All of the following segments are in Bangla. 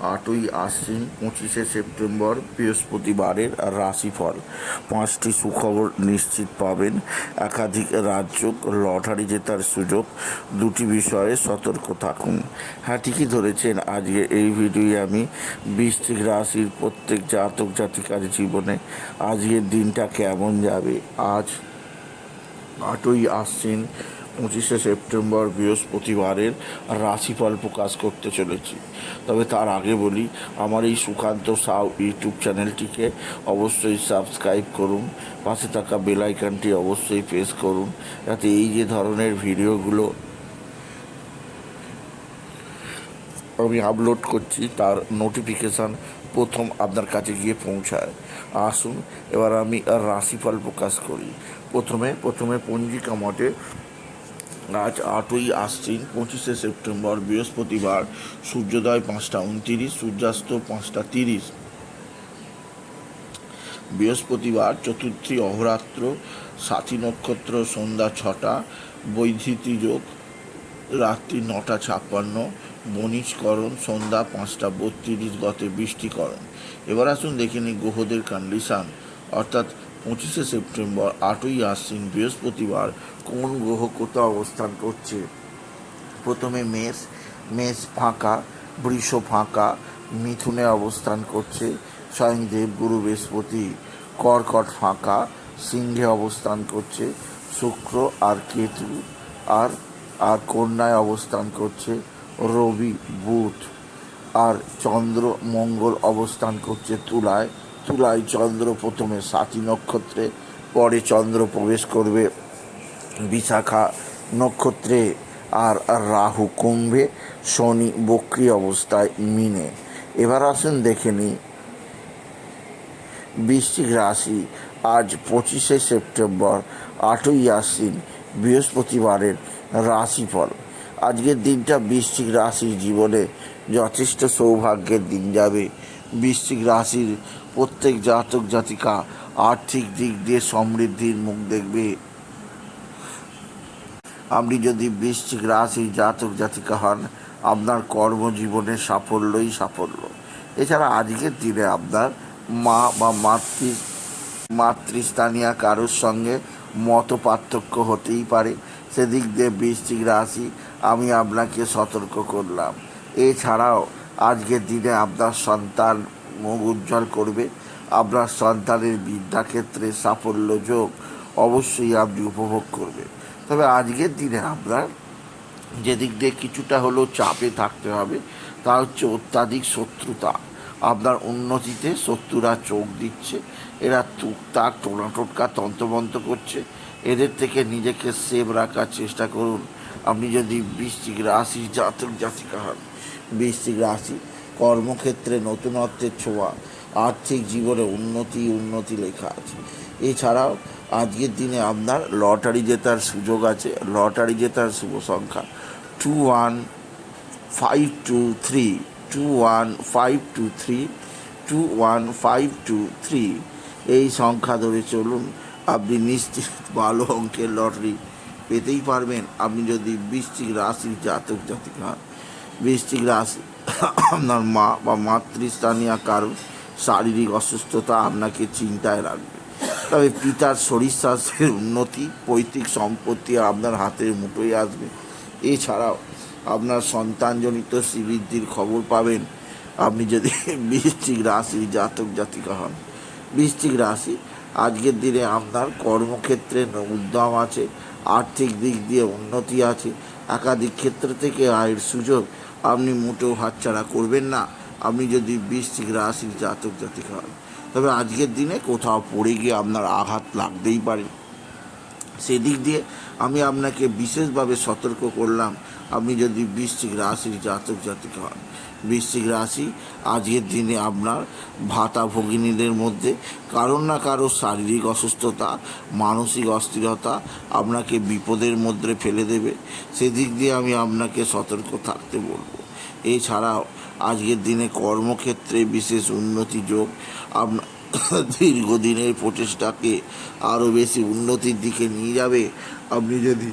আটই আশ্বিন, পঁচিশে সেপ্টেম্বর, বৃহস্পতিবারের রাশিফল। পাঁচটি সুখবর নিশ্চিত পাবেন। একাধিক রাজ্য লটারি জেতার সুযোগ, দুটি বিষয়ে সতর্ক থাকুন। হ্যাঁ ঠিকই ধরেছেন, আজকে এই ভিডিওয়ে আমি বৃশ্চিক রাশির প্রত্যেক জাতক জাতিকার জীবনে আজকের দিনটা কেমন যাবে? আজ আটই আশ্বিন পঁচিশে সেপ্টেম্বর বৃহস্পতিবারের রাশিফল প্রকাশ করতে চলেছি। তবে তার আগে বলি, আমার এই সুকান্ত সাউ ইউটিউব চ্যানেলটিকে অবশ্যই সাবস্ক্রাইব করুন, পাশে থাকা বেলাইকানটি অবশ্যই প্রেস করুন, যাতে এই যে ধরনের ভিডিওগুলো আমি আপলোড করছি, তার নোটিফিকেশান প্রথম আপনার কাছে গিয়ে পৌঁছায়। আসুন, এবার আমি রাশিফল প্রকাশ করি। প্রথমে প্রথমে পঞ্জিকা মতে আজ আটই আশ্বিন, পঁচিশে সেপ্টেম্বর, বৃহস্পতিবার, সূর্যোদয় পাঁচটা উনতিরিশ, সূর্যাস্ত পাঁচটা তিরিশ। বৃহস্পতিবার, চতুর্থী অহরাত্র সাথী নক্ষত্র, সন্ধ্যা ছটা, বৈধিতি যোগ, রাত্রি নটা ছাপ্পান্ন, বণিজকরণ, সন্ধ্যা পাঁচটা বত্রিশ, গতে বৃষ্টিকরণ। এবার আসুন দেখে নিই গ্রহদের কন্ডিশান অর্থাৎ পঁচিশে সেপ্টেম্বর আটই আশ্বিন বৃহস্পতিবার কোন গ্রহ কোথাও অবস্থান করছে? প্রথমে মেষ মেষ ফাঁকা, বৃষ ফাঁকা, মিথুনে অবস্থান করছে, স্বয়ং দেবগুরু বৃহস্পতি, কর্কট ফাঁকা, সিংহে অবস্থান করছে, শুক্র আর কেতু, আর আর কন্যায় অবস্থান করছে, রবি, বুধ, আর চন্দ্র, মঙ্গল অবস্থান করছে তুলায়। তুলায় চন্দ্র প্রথমে সাতী নক্ষত্রে, পরে চন্দ্র প্রবেশ করবে বিশাখা নক্ষত্রে আর রাহু কুম্ভে, শনি বক্রি অবস্থায় মিনে। এবার আসুন দেখে নিই। বৃশ্চিক রাশি, আজ পঁচিশে সেপ্টেম্বর, আটই আশ্বিন, বৃহস্পতিবারের রাশিফল। আজকের দিনটা বৃশ্চিক রাশির জীবনে যথেষ্ট সৌভাগ্যের দিন যাবে। বৃশ্চিক রাশির প্রত্যেক জাতক জাতিকা আর্থিক দিক দিয়ে সমৃদ্ধির মুখ দেখবে। আপনি যদি বৃশ্চিক রাশির জাতক জাতিকা হন, আপনার কর্মজীবনে সাফল্যই সাফল্য। এছাড়া আজকের দিনে আপনার মা বা মাতৃ, মাতৃস্থানীয় কারোর সঙ্গে মত পার্থক্য হতেই পারে। সেদিক দিয়ে বৃশ্চিক রাশি, আমি আপনাকে সতর্ক করলাম। এছাড়াও আজকের দিনে আপনার সন্তান মুখ উজ্জ্বল করবে, আপনার সন্তানের বিদ্যাক্ষেত্রে সাফল্য যোগ অবশ্যই আপনি উপভোগ করবেন তবে আজকের দিনে আপনার যেদিক দিয়ে কিছুটা হলেও চাপে থাকতে হবে, তা হচ্ছে অত্যাধিক শত্রুতা। আপনার উন্নতিতে শত্রুরা চোখ দিচ্ছে, এরা টুকটাক টোনা টোটকা তন্ত্রমন্ত্র করছে। এদের থেকে নিজেকে সেভ রাখার চেষ্টা করুন। আপনি যদি বৃশ্চিক রাশি, জাতক জাতিকা হন, বৃশ্চিক রাশি, কর্মক্ষেত্রে নতুনত্বের ছোঁয়া, আর্থিক জীবনে উন্নতি উন্নতি লেখা আছে। এছাড়াও, আজকের দিনে আপনার লটারি জেতার সুযোগ আছে। লটারি জেতার শুভ সংখ্যা two one five two three two one five two three two one five two three এই সংখ্যা ধরে চলুন, আপনি নিশ্চিত ভালো অঙ্কের লটারি পেতেই পারবেন। আপনি যদি বৃশ্চিক রাশির জাতক জাতিক হন বৃশ্চিক রাশি আপনার মা বা মাতৃস্থানীয় কারও শারীরিক অসুস্থতা আপনাকে চিন্তায় রাখবে। তবে পিতার শরীর স্বাস্থ্যের উন্নতি, পৈতৃক সম্পত্তি আপনার হাতের মুঠোয় আসবে। এছাড়াও আপনার সন্তানজনিত শ্রীবৃদ্ধির খবর পাবেন। আপনি যদি বৃশ্চিক রাশি জাতক জাতিকা হন। বৃশ্চিক রাশি, আজকের দিনে আপনার কর্মক্ষেত্রে উদ্যম আছে। আর্থিক দিক দিয়ে উন্নতি আছে। একাধিক ক্ষেত্র থেকে আয়ের সুযোগ আপনি মোটেও হাতছাড়া করবেন না। আপনি যদি বৃষ্টিক রাশির জাতক জাতিক হন, তবে আজকের দিনে কোথাও পড়ে গিয়ে আপনার আঘাত লাগতেই পারে। সেদিক দিয়ে আমি আপনাকে বিশেষভাবে সতর্ক করলাম আপনি যদি বৃশ্চিক রাশির জাতক জাতিকা হন, বৃশ্চিক রাশি, আজকের দিনে আপনার ভাতা ভগিনীদের মধ্যে কারোর না কারও শারীরিক অসুস্থতা, মানসিক অস্থিরতা আপনাকে বিপদের মধ্যে ফেলে দেবে। সেদিক দিয়ে আমি আপনাকে সতর্ক থাকতে বলব। এছাড়াও আজকের দিনে কর্মক্ষেত্রে বিশেষ উন্নতি যোগ আপনার দীর্ঘদিনের প্রচেষ্টাকে আরও বেশি উন্নতির দিকে নিয়ে যাবে। আপনি যদি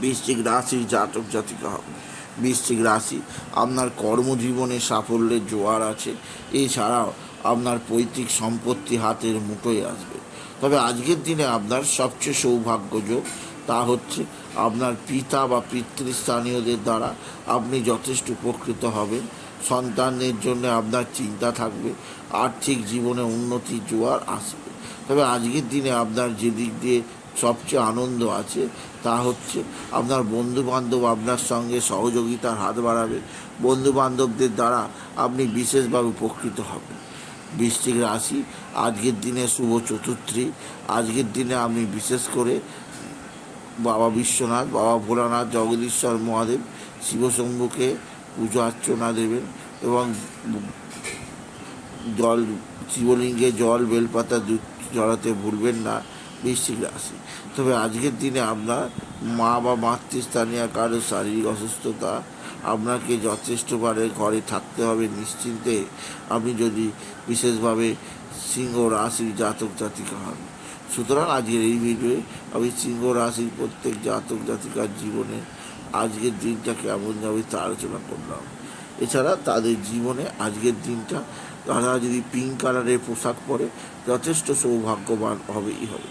বৃশ্চিক রাশির জাতক জাতিকা হবে। বৃশ্চিক রাশি, আপনার কর্মজীবনে সাফল্যের জোয়ার আছে, এছাড়াও আপনার পৈতৃক সম্পত্তি হাতের মুঠোয় আসবে। তবে আজকের দিনে আপনার সবচেয়ে সৌভাগ্যযোগ তা হচ্ছে আপনার পিতা বা পিতৃস্থানীয়দের দ্বারা আপনি যথেষ্ট উপকৃত হবেন। সন্তানদের জন্য আপনার চিন্তা থাকবে, আর্থিক জীবনে উন্নতির জোয়ার আসবে। তবে আজকের দিনে আপনার যে দিক দিয়ে সবচেয়ে আনন্দ আছে, তা হচ্ছে আপনার বন্ধু বান্ধব আপনার সঙ্গে সহযোগিতার হাত বাড়াবে। বন্ধু বান্ধবদের দ্বারা আপনি বিশেষভাবে উপকৃত হবেন। বৃশ্চিক রাশি, আজকের দিনে শুভ চতুর্থী। আজকের দিনে আপনি বিশেষ করে বাবা বিশ্বনাথ, বাবা ভোলানাথ, জগদীশ্বর মহাদেব শিবশম্ভুকে পুজো অর্চনা দেবেন এবং জল, শিবলিঙ্গে জল, বেলপাতা জড়াতে ভুলবেন না। বৃশ্চিক রাশি তবে আজকের দিনে আপনার মা বা মাতৃস্থানীয় কারও শারীরিক অসুস্থতা আপনাকে যথেষ্টবারে ঘরে থাকতে হবে নিশ্চিন্তে। আপনি যদি বিশেষভাবে সিংহ রাশির জাতক জাতিকা হন। সুতরাং আজকের এই ভিডিওয়ে আমি সিংহ রাশির প্রত্যেক জাতক জাতিকার জীবনে আজকের দিনটা কেমন যাবে তা আলোচনা করলাম। এছাড়া তাদের জীবনে আজকের দিনটা তারা যদি পিঙ্ক কালারের পোশাক পরে, যথেষ্ট সৌভাগ্যবান হবেই হবে।